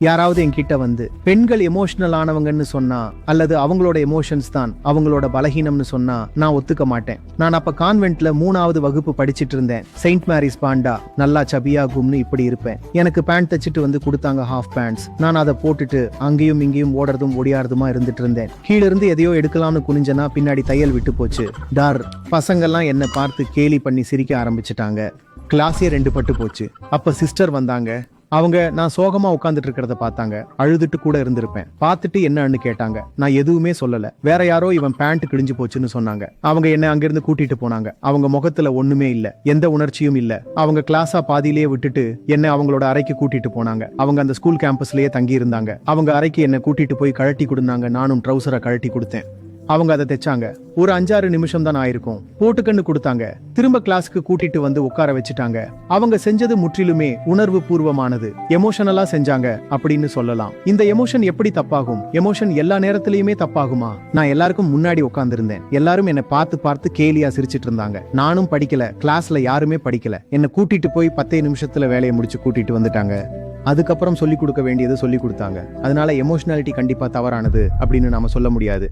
யாராவது என்கிட்ட வந்து பெண்கள் எமோஷனல் ஆனவங்கன்னு சொன்னா அல்லது அவங்களோட எமோஷன்ஸ் தான் அவங்களோட பலகீனம்னு சொன்னா நான் ஒத்துக்க மாட்டேன். நான் அப்ப கான்வென்ட்ல மூணாவது வகுப்பு படிச்சிட்டு இருந்தேன். செயின்ட் மேரிஸ் பாண்டா நல்லா சபியாகும்னு இப்படி இருப்பேன். எனக்கு பேண்ட் தச்சுட்டு வந்து கொடுத்தாங்க ஹாஃப் பேண்ட்ஸ் நான் அதை போட்டுட்டு அங்கேயும் இங்கேயும் ஓடுறதும் ஒடியாடுறதுமா இருந்துட்டு இருந்தேன். கீழிருந்து எதையோ எடுக்கலாம்னு குனிஞ்சனா பின்னாடி தையல் விட்டு போச்சு. டார். பசங்கெல்லாம் என்னை பார்த்து கேலி பண்ணி சிரிக்க ஆரம்பிச்சிட்டாங்க. கிளாஸே ரெண்டு பட்டு போச்சு. அப்ப சிஸ்டர் வந்தாங்க. அவங்க நான் சோகமா உட்காந்துட்டு இருக்கிறத பார்த்தாங்க. அழுதுட்டு கூட இருந்திருப்பேன். பார்த்துட்டு என்னன்னு கேட்டாங்க. நான் எதுவுமே சொல்லல. வேற யாரோ இவன் பேண்ட் கிழிஞ்சு போச்சுன்னு சொன்னாங்க. அவங்க என்ன அங்கிருந்து கூட்டிட்டு போனாங்க. அவங்க முகத்துல ஒண்ணுமே இல்ல. எந்த உணர்ச்சியும் இல்ல. அவங்க கிளாஸா பாதியிலேயே விட்டுட்டு என்ன அவங்களோட அறைக்கு கூட்டிட்டு போனாங்க. அவங்க அந்த ஸ்கூல் கேம்பஸ்லயே தங்கி இருந்தாங்க அவங்க அறைக்கு என்ன கூட்டிட்டு போய் கழட்டி கொடுந்தாங்க நானும் ட்ரௌசரை கழட்டி கொடுத்தேன். அவங்க அதை தைச்சாங்க. ஒரு அஞ்சாறு நிமிஷம் தான் ஆயிருக்கும். போட்டுக்கன்னு கொடுத்தாங்க. திரும்ப கிளாஸ்க்கு கூட்டிட்டு வந்து உட்கார வச்சுட்டாங்க. அவங்க செஞ்சது முற்றிலுமே உணர்வு பூர்வமானது. எமோஷனலா செஞ்சாங்க அப்படின்னு சொல்லலாம். இந்த எமோஷன் எப்படி தப்பாகும்? எமோஷன் எல்லா நேரத்திலயுமே தப்பாகுமா? நான் எல்லாருக்கும் முன்னாடி உட்காந்துருந்தேன் எல்லாரும் என்னை பார்த்து பார்த்து கேலியா சிரிச்சிட்டு இருந்தாங்க. நானும் படிக்கல. கிளாஸ்ல யாருமே படிக்கல. என்னை கூட்டிட்டு போய் பத்தே நிமிஷத்துல வேலையை முடிச்சு கூட்டிட்டு வந்துட்டாங்க. அதுக்கப்புறம் சொல்லி கொடுக்க வேண்டியது சொல்லி கொடுத்தாங்க. அதனால எமோஷனாலிட்டி கண்டிப்பா தவறானது அப்படின்னு நாம சொல்ல முடியாது.